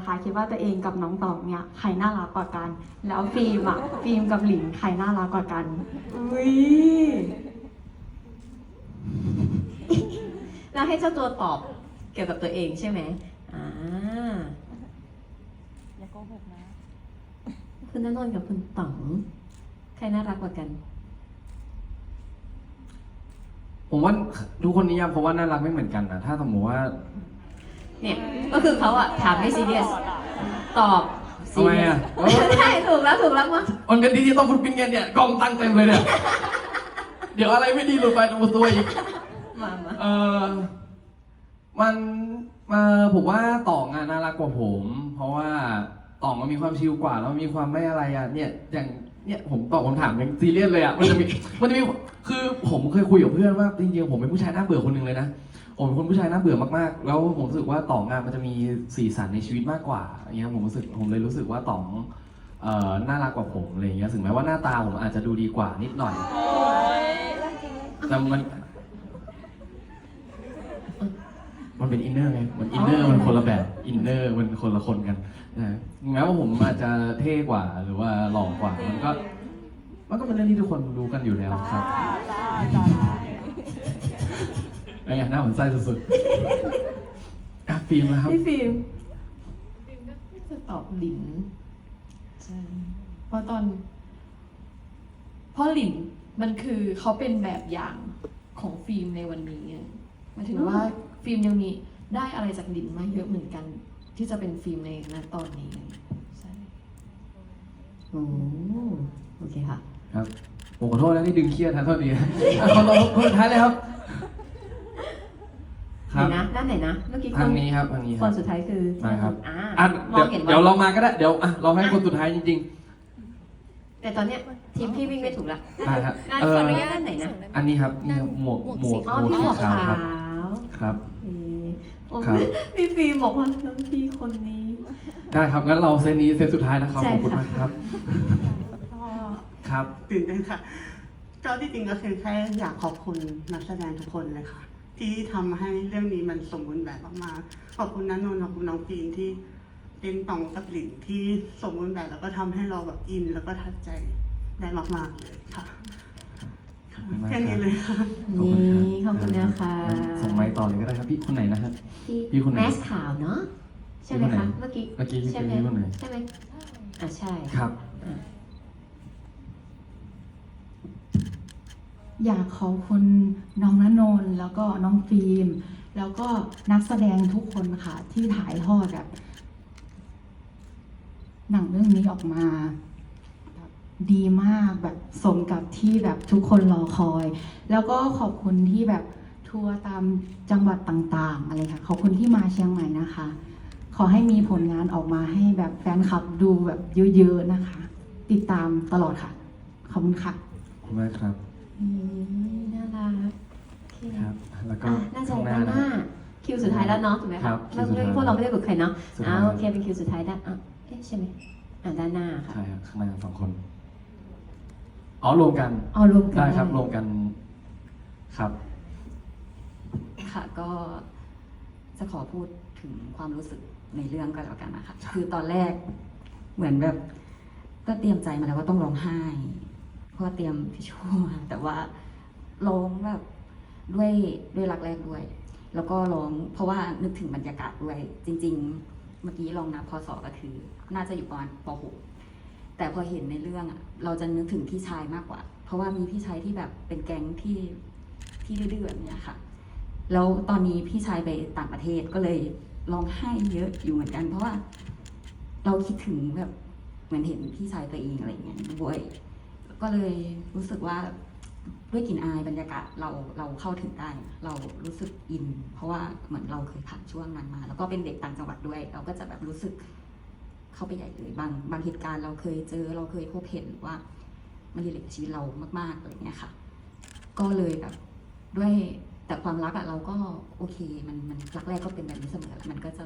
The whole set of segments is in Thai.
นะคะ คิดว่าตัวเองกับน้องตองเนี่ยใครน่ารักกว่ากัน แล้วฟิล์มอะฟิล์มกับหลินใครน่ารักกว่ากัน อุ้ยแล้วให้เจ้าตัวตอบเกี่ยวกับตัวเองใช่ไหมอ่าอย่าโกหกนะ คุณณนนท์กับคุณต๋องใครน่ารักกว่ากัน ผมว่าทุกคนนิยามเพราะว่าน่ารักไม่เหมือนกันนะถ้าสมมติว่า เนี่ยก็คือเขาอะถามไม่ซีเรียสตอบซีทำไมเรียอะสใช่ถูกแล้วถูกแล้วมั้งมันเป็นดิจิตอลฟุตพิ้นกันเนี่ยกล้องตั้งเต็มเลยเนี่ย เดี๋ยวอะไรไม่ดีหลุดไปตรงตัวอีก มามาเออมันมาผมว่าต่องอะน่ารักกว่าผม เพราะว่าต่องมันมีความชิลกว่าแล้วมีความไม่อะไรอะเนี่ยอย่างเนี่ยผมตอบคำถามยังซีเรียสเลยอะมันจะมีมันจะมีคือผมเคยคุยกับเพื่อนว่าจริงๆผมเป็นผู้ชายน่าเบื่อคนหนึ่งเลยนะ ผมเป็นคนผู้ชายน่าเบื่อมากๆ แล้วผมรู้สึกว่าต่องอะมันจะมีสีสันในชีวิตมากกว่าอย่างเงี้ยผมรู้สึกผมเลยรู้สึกว่าต่องเอ่อน่ารักกว่าผมอะไรอย่างเงี้ยถึงแม้ว่าหน้าตาผมอาจจะดูดีกว่านิดหน่อยแต่มันมันเป็นอินเนอร์ไง มันอินเนอร์มันคนละแบบ อินเนอร์มันคนละคนกันนะแม้ว่าผมอาจจะเท่กว่าหรือว่าหล่อกว่า มันก็ มันก็เป็นเรื่องที่ทุกคนรู้กันอยู่แล้วครับ ได้ได้ได้ไอ้หน้าเหมือนไส้สุดๆอะฟิล์มนะครับ พี่ฟิล์มจะตอบหลินใช่เพราะตอน เพราะหลินมันคือเขาเป็นแบบอย่างของฟิล์มในวันนี้ไงหมายถึงว่าฟิล์มยังมีได้อะไรจากหลินมาเยอะเหมือนกัน ที่จะเป็นฟิล์มในณตอนนี้ใช่โอ้โอเคค่ะ ครับผมขอโทษนะที่ดึงเครียดนะโทษทีอะขอโทษคนสุดท้ายเลยครับ คไหนรับนะด้านไหนนะเมื่อกี้คทางนนี้ครับทางนี้คครันบสุดท้ายคือมาครับ อ่าอะมอเดี๋ยวงเห็นเดี๋ยวว่าเรามาก็ได้เดี๋ยวอะเราให้คนสุดท้ายจริง แต่ตอนเนี้ยทีมพี่วิ่งไม่ถูกละๆได้ครับด้านเอขอออนุญาตด้านไหนนะอันนี้ครับนี่หมวกหมวกอ๋อหมวพี่หมกวกสีขาวขาวครับครับ เอ่อโอ้ครับ พี่ฟิล์มบอกว่าน้องพี่คนนี้ ได้ครับงั้นเราเซตนี้เซตสุดท้ายนะครับใช่ขอบคุณค่ะ มากครับครับ ตื่นเต้นค่ะก็ที่จริงก็คือแค่อยากขอบคุณนักแสดงทุกคนเลยค่ะ ที่ทำให้เรื่องนี้มันสมบูรณ์แบบมากๆขอบคุณนันนนท์ขอบคุณน้องฟีนที่เป็นต่องกับหลินที่สมบูรณ์แบบแล้วก็ทำให้เราแบบอินแล้วก็ทัดใจได้มากๆเลยค่ะค่ะแค่นี้เลยค่ะนี่ขอบคุณนะคะส่งไม้ต่อเลยก็ได้ครับพี่คนไหนนะครับพี่คนไหนแมสขาวเนาะใช่ไหมพี่คนไหนคะเมื่อกี้เมื่อกี้ใช่ไหมพี่คนไหนใช่ไหมอะใช่ครับ อยากขอบคุณน้องณนนท์แล้วก็น้องฟิล์มแล้วก็นักแสดงทุกคนค่ะ ที่ถ่ายทอดแบบหนังเรื่องนี้ออกมาแบบดีมากแบบสมกับที่แบบทุกคนรอคอย แล้วก็ขอบคุณที่แบบทัวร์ตามจังหวัดต่างๆอะไรค่ะ ขอบคุณที่มาเชียงใหม่นะคะ ขอให้มีผลงานออกมาให้แบบแฟนคลับดูแบบเยอะๆนะคะ ติดตามตลอดค่ะ ขอบคุณค่ะขอบคุณมากครับ นี่น่ารักโอเคครับ แล้วก็อะน่าจะข้างหน้าด้านหนะ น้าคิวสุดท้ายแล้วเนาะถูกไหมครัคะบเมื่อคิวสุดท้ายพวกเราไม่ได้บุกใครเนาะสุดอ่าท้ายโอเคเป็นคิวสุดท้ายด้านอะเอ๊ะใช่ไหมอ่าด้านหน้าค่ะใช่ครับข้างหน้าสองคน อ๋อรวมกันเอารวมกันได้ครับรวมกัน ครับ ค่ะก็จะขอพูดถึงความรู้สึกในเรื่องก็แล้วกันนะคะครับคือตอนแรกเหมือนแบบ ก็เตรียมใจมาแล้วว่าต้องร้องไห้เพราะว่าเตรียมทิชชู่มาแต่ว่าร้องแบบด้วยด้วยรักแรกด้วย แล้วก็ร้องเพราะว่านึกถึงบรรยากาศด้วย จริง ๆ เมื่อกี้ลองนับพศก็คือ น่าจะอยู่ประมาณป .6 แต่พอเห็นในเรื่องอะเราจะนึกถึงพี่ชายมากกว่า เพราะว่ามีพี่ชายที่แบบเป็นแก๊งที่ที่ดื้อๆแบบเนี้ยค่ะ แล้วตอนนี้พี่ชายไปต่างประเทศก็เลยร้องไห้เยอะอยู่เหมือนกัน เพราะว่าเราคิดถึงแบบเหมือนเห็นพี่ชายตัวเองอะไรอย่างเงี้ยบ่อย ก็เลยรู้สึกว่าด้วยกลิ่นอายบรรยากาศเราเราเข้าถึงได้ เรารู้สึกอิน เพราะว่าเหมือนเราเคยผ่านช่วงนั้นมา แล้วก็เป็นเด็กต่างจังหวัดด้วย เราก็จะแบบรู้สึกเข้าไปใหญ่เลยบางบางเหตุการณ์เราเคยเจอเราเคยพบเห็นว่ามันรีเลทกับชีวิตเรามากๆอะไรอย่างเงี้ยค่ะ ก็เลยแบบด้วยแต่ความรักอะเราก็โอเคมันมันรักแรกก็เป็นแบบนี้เสมอแหละมันก็จะ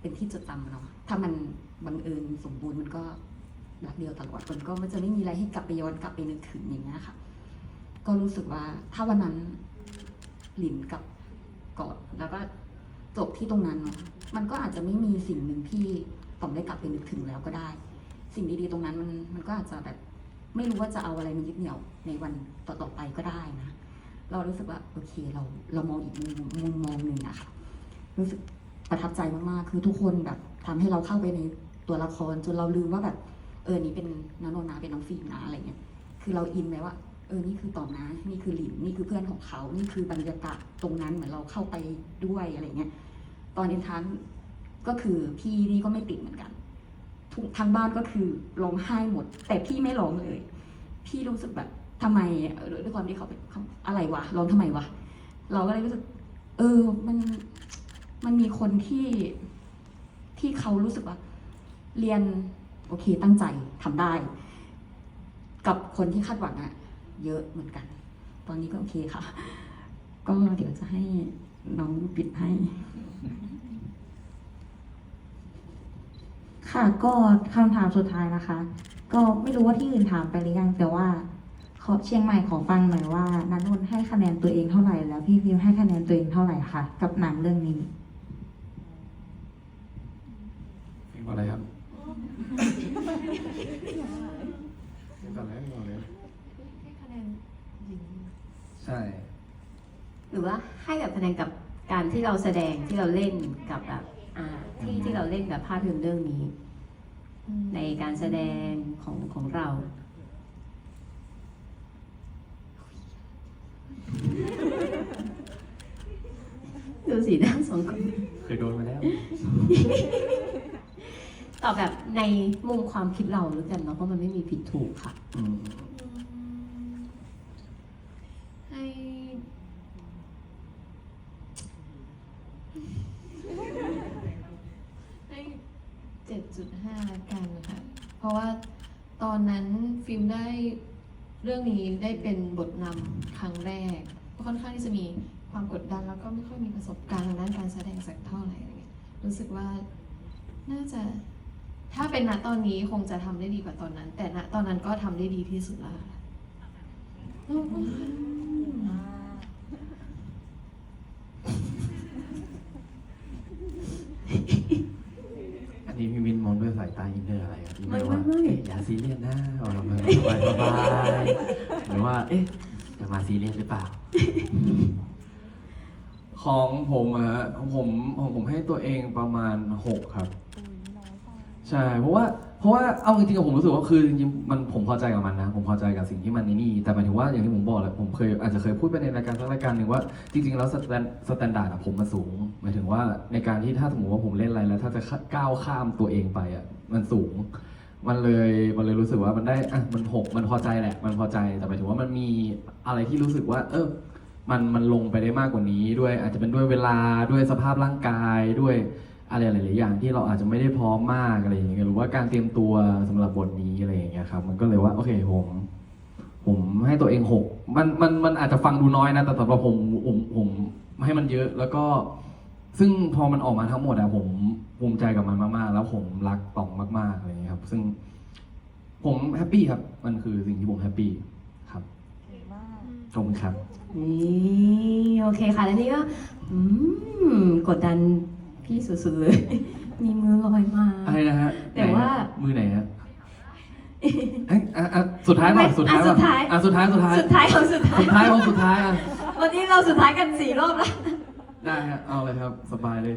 เป็นที่จดจำเนาะถ้ามันบังเอิญสมบูรณ์มันก็ รักเดียวตลอดมันก็มันจะไม่มีอะไรให้กลับไปย้อนกลับไปนึกถึงอย่างเงี้ยค่ะ ก็รู้สึกว่าถ้าวันนั้นหลินกับกอดแล้วก็จบที่ตรงนั้นเนาะมันก็อาจจะไม่มีสิ่งหนึ่งที่ต่อมได้กลับไปนึกถึงแล้วก็ได้ สิ่งดีๆตรงนั้นมันมันก็อาจจะแบบไม่รู้ว่าจะเอาอะไรมายึดเหนี่ยวในวันต่อๆไปก็ได้นะ เรารู้สึกว่าโอเคเราเรามองอีกมุมมุมมองหนึ่งอะคะรู้สึกประทับใจมากๆ คือทุกคนแบบทำให้เราเข้าไปในตัวละครจนเราลืมว่าแบบ เออนี่เป็นน้องโนนาเป็นน้องฟิล์มนะอะไรเงี้ยคือเราอินไหมว่า เออนี่คือต่อนะนี่คือหลินนี่คือเพื่อนของเขา นี่คือบรรยากาศตรงนั้นเหมือนเราเข้าไปด้วยอะไรเงี้ยตอนเอ็นทันก็คือพี่นี่ก็ไม่ติดเหมือนกันทุกทางบ้านก็คือร้องไห้หมด แต่พี่ไม่ร้องเลย พี่รู้สึกแบบทำไมด้วยความที่เขาเป็นอะไรวะร้องทำไมวะเราก็เลยรู้สึก เออมันมันมีคนที่ที่เขารู้สึกว่า เรียน โอเค ตั้งใจทำได้ กับคนที่คาดหวังอะเยอะเหมือนกัน ตอนนี้ก็โอเคค่ะ ก็เดี๋ยวจะให้น้องปิดให้ ค่ะก็คำถามสุดท้ายนะคะ ก็ไม่รู้ว่าที่อื่นถามไปหรือยังแต่ว่าขอเชียงใหม่ขอฟังหน่อยว่านันนนให้คะแนนตัวเองเท่าไหร่แล้วพี่ฟิวให้คะแนนตัวเองเท่าไหร่คะกับหนังเรื่องนี้ฟิล์มก่อนเลยครับฟิล์มก่อนเลยฟิล์มก่อนเลย ให้คะแนนหญิง ใช่ ห รือว่าให้แบบคะแนนกับการที่เราแสดงที่เราเล่นกับแบบอ่าที่ที่เราเล่นกับภาพยนตร์เรื่องนี้ ในการแสดงของของเรา ดูสีหน้าสองคนเคยโดนมาแล้ว ตอบแบบในมุมความคิดเราแล้วกันเนาะเพราะมันไม่มีผิดถูกค่ะ อืม ให้ให้เจ็ดจุดห้าละกันค่ะ เพราะว่าตอนนั้นฟิล์มได้ เรื่องนี้ได้เป็นบทนำครั้งแรกก็ค่อนข้างที่จะมีความกดดันแล้วก็ไม่ค่อยมีประสบการณ์ทางด้านการแสดงสักเท่าไหร่อะไรเงี้ยรู้สึกว่าน่าจะถ้าเป็นณตอนนี้คงจะทำได้ดีกว่าตอนนั้น แต่ณตอนนั้นก็ทำได้ดีที่สุดแล้วค่ะอันนี้พี่วิน มองด้วยสายตาอินเนอร์อะไรครับอินเนอร์ไม่ว่าไม่ไม่เอ๊ะอย่าซีเรียสนะเอาเรามาสบายสบายหรือว่า เอ๊ะจะมาซีเรียสหรือเปล่า ของผมอะฮะของผมของผมให้ตัวเองประมาณหกครับ ใช่ เพราะว่า เพราะว่าเอาจริงๆผมรู้สึกว่าคือจริงๆมันผมพอใจกับมันนะ ผมพอใจกับสิ่งที่มันนี่แต่หมายถึงว่าอย่างที่ผมบอกแหละผมเคยอาจจะเคยพูดไปในรายการสักรายการหนึ่งว่าจริงๆแล้วสแตนสแตนดาร์ดอะผมมันสูงหมายถึงว่าในการที่ถ้าสมมติว่าผมเล่นอะไรแล้ว ถ้าจะก้าวข้ามตัวเองไปอะมันสูง มันเลยมันเลยรู้สึกว่ามันได้อะมันหกมันพอใจแหละ มันพอใจแต่หมายถึงว่ามันมีอะไรที่รู้สึกว่า เออมันมันลงไปได้มากกว่านี้ด้วยอาจจะเป็นด้วยเวลาด้วยสภาพร่างกายด้วย อะไรหลายๆอย่างที่เราอาจจะไม่ได้พร้อมมากอะไรอย่างเงี้ยหรือว่าการเตรียมตัวสำหรับบทนี้อะไรอย่างเงี้ยครับ มันก็เลยว่าโอเคผมผมให้ตัวเองหกมันมันมันอาจจะฟังดูน้อยนะแต่สำหรับผมผมผมให้มันเยอะแล้วก็ ซึ่งพอมันออกมาทั้งหมดอะผมภูมิใจกับมันมากๆ แล้วผมรักต่องมากๆอะไรอย่างเงี้ยครับ ซึ่งผมแฮปปี้ครับ มันคือสิ่งที่ผมแฮปปี้ครับขอบคุณครับ นี่ โอเคค่ะ แล้วนี่ก็อืมกดดัน พี่สุดๆเลย มีมือลอยมา อะไรนะฮะแต่ว่า ไหนฮะมือไหนฮะเอ้ยอะอะสุดท้ายก่อนสุดท้ายก่อนอะสุดท้ายอะสุดท้ายสุดท้ายสุดท้ายของสุดท้าย สุดท้ายของสุดท้ายอะวันนี้เราสุดท้ายกันสี่รอบแล้ว ได้ฮะเอาเลยครับ สบายเลย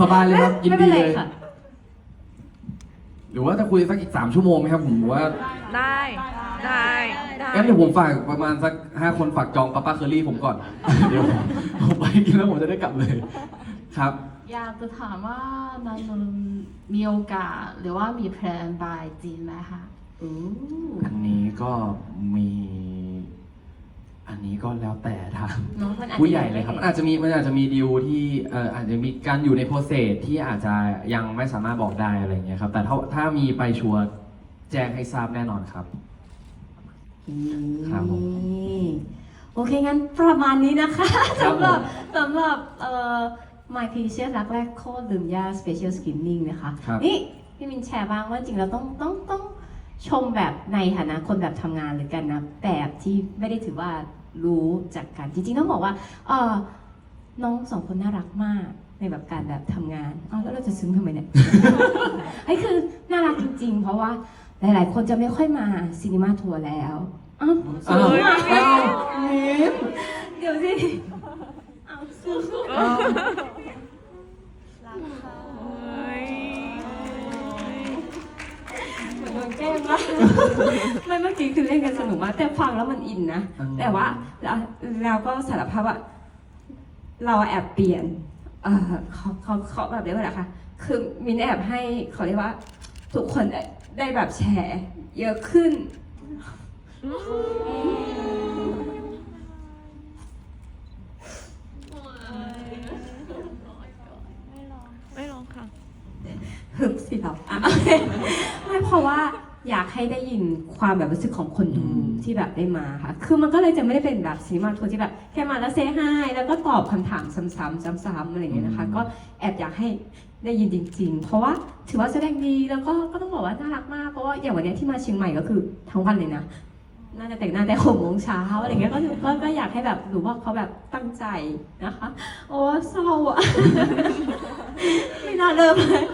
สบายเลยครับยินไม่เป็ดีนไรเลยค่ะ หรือว่าจะคุยสักอีกสามชั่วโมงไหมครับผมว่าได้ ได้ ได้ งั้นเดี๋ยวผมฝากประมาณสักห้าคนฝากจองป้าป้าเคอรี่ผมก่อน เดี๋ยวผมไปกินแล้วผมจะได้กลับเลย ครับ อยากจะถามว่านันนนท์มีโอกาสหรือว่ามีแพลนบายจีนไหมคะอู้อันนี้ก็มี อันนี้ก็แล้วแต่ทางน้องมันอาจจะผู้ใหญ่เลยครับมันอาจจะมีมันอาจจะมีดีลที่เอ่ออาจจะมีการอยู่ในโปรเซสที่อาจจะยังไม่สามารถบอกได้อะไรอย่างเงี้ยครับ แต่ถ้าถ้ามีไปชัวร์แจ้งให้ทราบแน่นอนครับ ครับผมนี่โอเคงั้นประมาณนี้นะคะครับสำหรับผมสำหรับเอ่อ My Precious รักแรกโคตรดื่มยา Special Skinning นะคะ ครับ นี่พี่มินแชร์บ้างว่าจริงเราต้องต้องต้องชมแบบในฐานะคนแบบทำงานหรือกันนะแบบที่ไม่ได้ถือว่ารู้จากกันจริงๆต้องบอกว่าเออน้องสองคนน่ารักมากในแบบการแบบทำงานอ้าวแล้วเราจะซึ้งทำไมเนี่ย ไอ้ยคือน่ารักจริงๆ เพราะว่าหลายๆ คนจะไม่ค่อยมาซีนีมาทัวร์แล้วอ้าวอ้าวอ้าวมิ้นเดี๋ยวสิ โดนแกล้งมากไม่เมื่อกี้คือเล่นกันสนุกมากแต่ฟังแล้วมันอินนะแต่ว่าเราเราก็สารภาพว่า เราแอบเปลี่ยน เออเขาเขาเขาแบบเรียกว่าอะไรคะคือมินแอบให้เขาเรียกว่า ทุกคนได้ได้แบบแชร์ เยอะขึ้น ไม่ลองค่ะ ฮึบสิเราอะโอเคไม่เพราะว่าอยากให้ได้ยินความแบบรู้สึกของคนดูที่แบบได้มาค่ะ คือมันก็เลยจะไม่ได้เป็นแบบซีนีมาทัวร์ที่แบบแค่มาแล้วเซฮายแล้วก็ตอบคำถามซ้ำๆซ้ำๆอะไรอย่างเงี้ยนะคะ ก็แอบอยากให้ได้ยินจริง ๆ เพราะว่าถือว่าแสดงดีแล้วก็ก็ต้องบอกว่าน่ารักมากเพราะว่าอย่างวันเนี้ยที่มาเชียงใหม่ก็คือทั้งวันเลยนะน่าจะแต่งหน้าแต่หกโมงเช้าอะไรเงี้ยก็ก็ก็อยากให้แบบรู้ว่าเขาแบบตั้งใจนะคะ โอ้เศร้าอะ ไม่น่าเริ่มเลย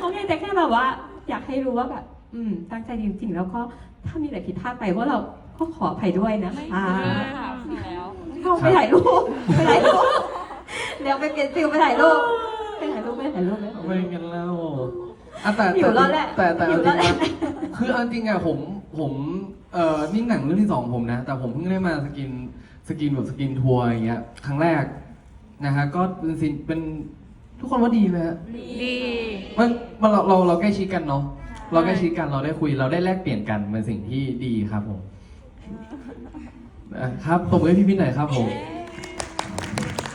โอเคแต่แค่แบบว่า อยากให้รู้ว่าแบบ อืม ตั้งใจจริงๆ แล้วก็ถ้ามีอะไรผิดพลาดไปว่าเราก็ขออภัยด้วยนะคะเข้าไปถ่ายรูปไปถ่ายรูปเดี๋ยวไปเปลี่ยนฟิลไปถ่ายรูปไปถ่ายรูปไปถ่ายรูปไหมไม่กันแล้วอะแต่หิวแล้วแหละแต่แต่หิเอาวจแล้ริวงแหละๆคือเอาจริงอะผมผมเอ่อนี่หนังเรื่องที่สองของผมนะ แต่ผมเพิ่งได้มาสกินสกินแบบสกินทัวร์อย่างเงี้ยครั้งแรกนะฮะก็เป็นสิ่งเป็น ทุกคนว่าดีไหมฮะดีมันมันเราเราเราใกล้ชิดกันเนาะเราใกล้ชิดกันเราได้คุยเราได้แลกเปลี่ยนกันเป็นสิ่งที่ดีครับผมอะครับตบมือให้พี่พี่หน่อยครับผม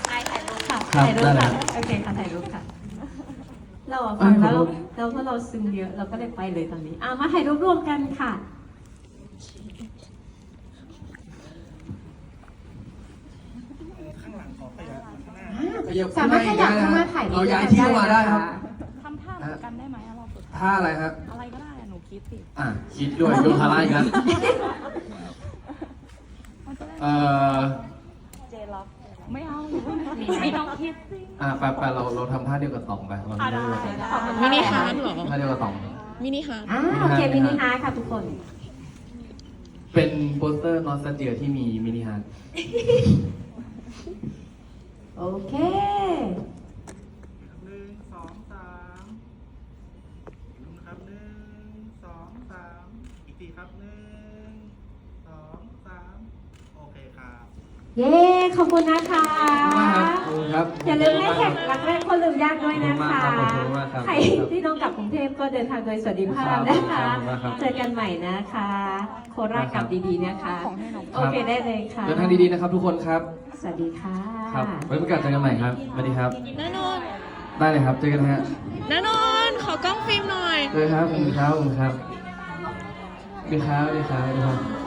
ถ่ายรูปค่ะครับถ่ายรูปได้เลค่ะยโอเคค่ะถ่ายรูปค่ะ เราอะฟังเอ้ยแล้วขอโทษแล้วพอเราซึมเยอะเราก็เลยไปเลยตอนนี้อะมาถ่ายรูปรวมกันค่ะ สามารถขยับเข้ามาถ่ายรูปเราย้ายที่เข้ามาได้ครับ ทำท่าเหมือนกันได้ไหมอะเราฝึกท่าอะไรครับ อะไรก็ได้อะหนูคิดสิอะคิดด้วยโยนทาร่าอีกแล้วมันจะได้เอ่อเจล็อกไม่เอาไม่ต้องคิดสิอะไปไปเราเราทำท่าเดียวกับต๋องไปเราทำท่าเดียวกับต๋องมินิฮาร์ดเหรอ ท่าเดียวกับต๋อง มินิฮาร์ดอ่าโอเคมินิฮาร์ทค่ะทุกคน เป็นโปสเตอร์นอสตาเจียที่มีมินิฮาร์ด โอเคหนึ่งสองสามอีกรูปนะครับหนึ่งสองสามอีกทีครับหนึ่งสองสามโอเคครับ เย้ ขอบคุณนะคะขอบ คุณครับอย่าลืมให้แท็กรักแรกคนลืมยากด้วยนะขอบคะคุณมากครับขอบคุณมากครับใครที่ต้องกลับกรุงเทพก็เดินทางโดยสวัสดิภาพนะคะขอบคุณมากครับเจอกันใหม่นะคะ โคราชกลับดีๆนะคะโอเคได้เลยค่ะเดินทางดีๆนะครับ ทุกคนครับ สวัสดีค่ะครับไว้พบกันเจอกันใหม่ครับสวัสดีครับนานนท์ได้เลยครับเจอกันนะฮะนานนท์ขอกล้องฟิล์มหน่อยเจอครับขอบคุณครับขอบคุณครับสวัสดีครับสวัสดีครับสวัสดีครับ